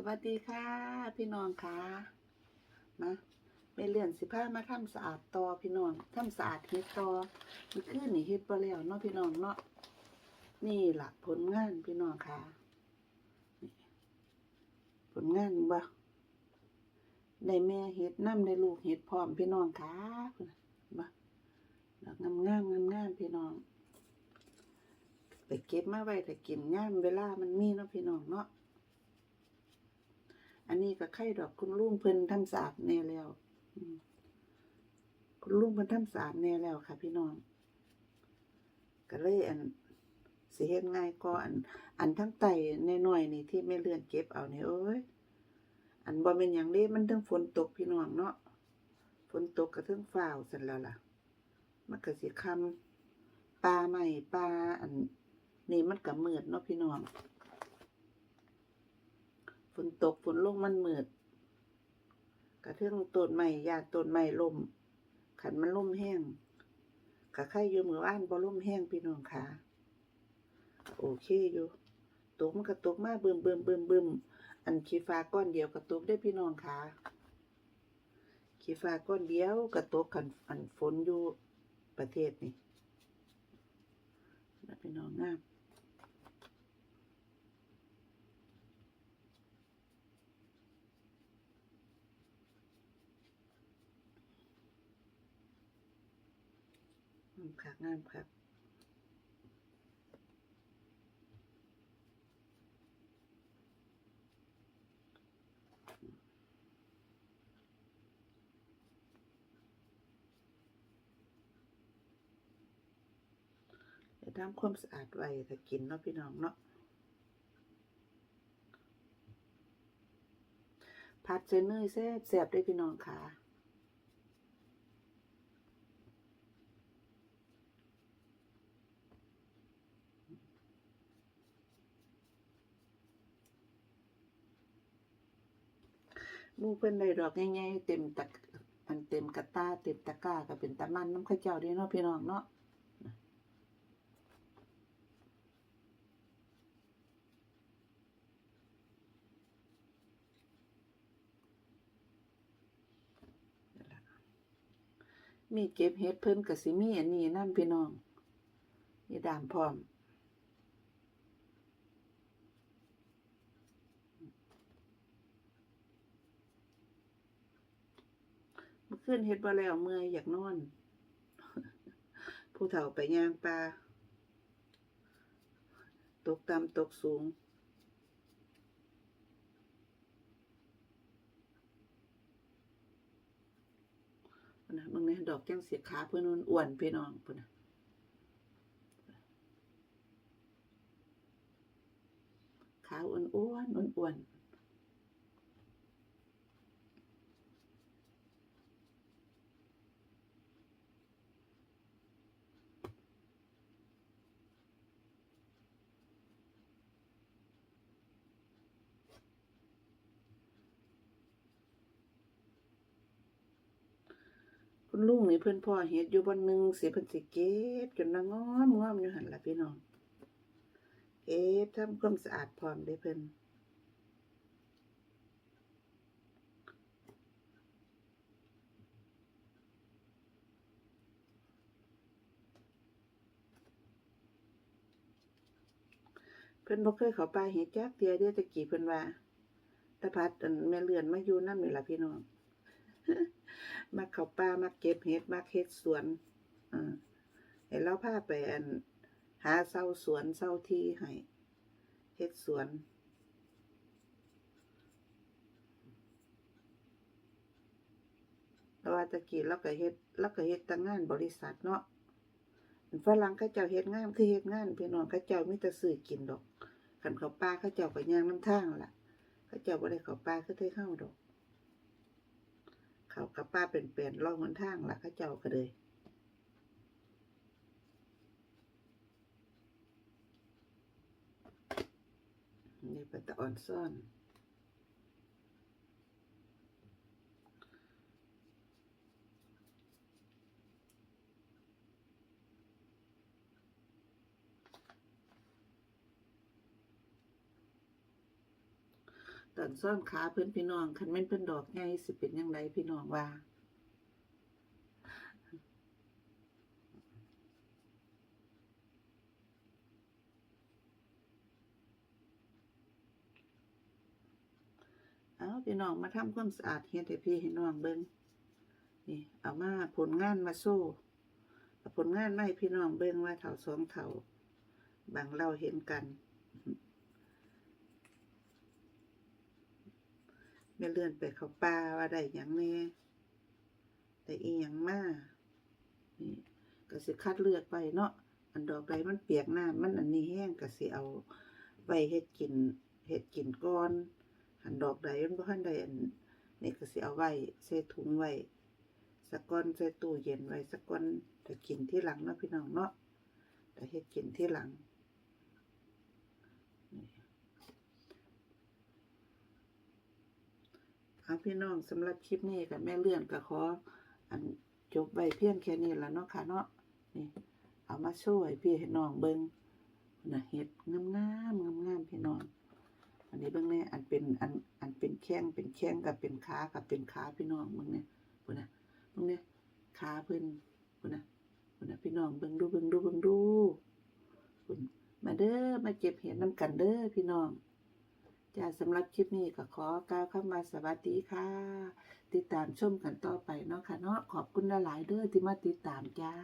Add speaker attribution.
Speaker 1: สวัสดีค่ะ พี่น้องค่ะมาไปเลื่อนสิผ้ามาทำสะอาดต่อพี่น้องทำสะอาดเฮ็ดต่อมันขึ้นนี่เฮ็ดบ่แล้วเนาะพี่น้องเนาะนี่ล่ะผลงานพี่น้องค่ะผลงานบ่ได้แม่เฮ็ดน้ำได้ลูกเฮ็ดพร้อมพี่น้องค่ะบ่ดอกงามงามงามงามพี่น้องไปเก็บมาไว้แต่กินย่ามเวลามันมีเนาะพี่น้องเนาะ อันนี้ก็ไข่ดอกคุณลุงเพิ่นทำสะอาดแน่แล้วคุณลุงเพิ่นทำสะอาดแน่แล้วค่ะ พี่น้องก็เลยอันสิเฮ็ดง่ายก็อัน อันทั้งไตน้อยๆนี่ที่แม่เลื่อนเก็บเอานี่เอ้ยอันบ่แม่นหยังเด้มันเทั้งฝนตกพี่น้องเนาะฝนตกก็เทั้งฟ้าวซั่นแล้วล่ะ มันก็สิค่ำปลาใหม่ปลาอันนี่มันก็มืดเนาะพี่น้อง นตกฝนลงมันมืดกระเทืองต้นไม้ญาต้นไม้ล่มขันมันล่มแห้งกะไข่อยู่มือว่านบ่ล่มแห้งพี่น้องค่ะโอเคอยู่ตกมันก็ตกมาบึมบึมบึมบึมอันขี้ฟ้าก้อนเดียวก็ตกได้พี่น้องค่ะขี้ฟ้าก้อนเดียวก็ตกกันอันฝนอยู่ประเทศนี่นะพี่น้องงาม งามคักงามคักเดี๋ยวทำความสะอาดไว้ถ้ากินเนาะพี่น้องเนาะผัดเจนเนยแซ่บแซ่บได้พี่น้องค่ะ มูเพิ่นได้ดอกใหญ่ๆเต็มตะอันเต็มกระตาเต็มตะกร้าก็เป็นตะมันน้ำข้าวเจ้าเด้เนาะพี่น้องเนาะมีเก็บเฮ็ดเพิ่นก็สิมีอันนี้นำพี่น้องมีดามพร้อม เมื่อนเฮ็ดบ่แล้วเมื่อยอยากนอน ผู้เฒ่าไปย่างปลาตกต่ำตกสูง นะมึงเนี่ยดอกแก้งเสียขาเพื่อนนอ้วนพี่น้องพุ่นนะขาอ้วนอ้วนอ้วน คุณลุงนี่เพื่อนพ่อเฮ็ดอยู่บนหนึ่งเสียเพิ่นสิเก็บจนละง้อมงอมอยู่หันละพี่น้องเก็บทำความสะอาดพร้อมได้เพิ่นเพิ่นบ่เคยเข้าป่าเฮ็ดจักเที่ยเด้อแตะกี้เพิ่นว่าตะพัดอันแม่เลือนมาอยู่นำนี่ล่ะพี่น้อง มักเข้าป่ามักเก็บเฮ็ดมักเฮ็ดสวนอ่าให้เราพาไปอันหาเซาสวนเซาที่ให้เฮ็ดสวนเพราะว่าตะกี้เราก็เฮ็ดเราก็เฮ็ดแต่งงานบริษัทเนาะฝรั่งเขาเจ้าเฮ็ดงานคือเฮ็ดงานพี่น้องเขาเจ้ามีแต่ซื้อกินดอกคันเขาป่าเขาเจ้าก็ย่างน้ำทางล่ะเขาเจ้าบ่ได้เขาป่าคือไทเฮาดอก เขากับป้าเป็นเปลี่ยนล่องหนทางล่ะข้าเจ้าก็เลยนี่เป็นตะอ่อนซ่อน ตอนซ่อมขาเพิ่อนพี่น้องคันแม่นเพิ่นดอกใหญ่สิเป็นจังไดพี่น้องว่าเอาพี่น้องมาทำความสะอาดเฮ็ดให้พี่ให้น้องเบิ่งนี่เอามาผลงานมาโซ่ผลงานมาให้พี่น้องเบิ่งว่าเท่าสองเท่าบางเราเห็นกัน แม่เลื่อนไปเขาป่าว่าได้หยังแน่ได้อีหยังมานี่ก็สิคัดเลือกไปเนาะอันดอกใดมันเปียกน้ำมันอันนี้แห้งก็สิเอาไว้เฮ็ดกินเฮ็ดกินก่อนหันดอกใดมันบ่ทันได้อันนี่ก็สิเอาไว้ใส่ถุงไว้สักก้อนใส่ตู้เย็นไว้สักก้อนแต่กินที่หลังเนาะพี่น้องเนาะแต่เฮ็ดกินที่หลังนี่ เอาพี่น้องสำหรับคลิปนี้กับแม่เลื่อนก็ขออันจบไว้เพียงแค่นี้ละเนาะค่ะเนาะนี่ เอามาช่วยพี่น้องเบิ่งนะเฮ็ดงามๆงามๆพี่น้อง อันนี้เบิ่งแน่อันเป็นอันอันเป็นแข้งเป็นแข้งกับเป็นขากับเป็นขาพี่น้องเบิ่งเนี่ยพุ่นน่ะเบิ่งเนี่ยขาเพิ่นพุ่นน่ะพุ่นน่ะพี่น้องเบิ่งดูเบิ่งดูเบิ่งดูพุ่นมาเด้อมาเก็บเห็ดน้ำกันเด้อพี่น้อง จ้าสำหรับคลิปนี้ก็ขอกล่าวคำว่าสวัสดีค่ะ ติดตามชมกันต่อไปเนาะค่ะเนาะขอบคุณหลายๆเด้อที่มาติดตามจ้า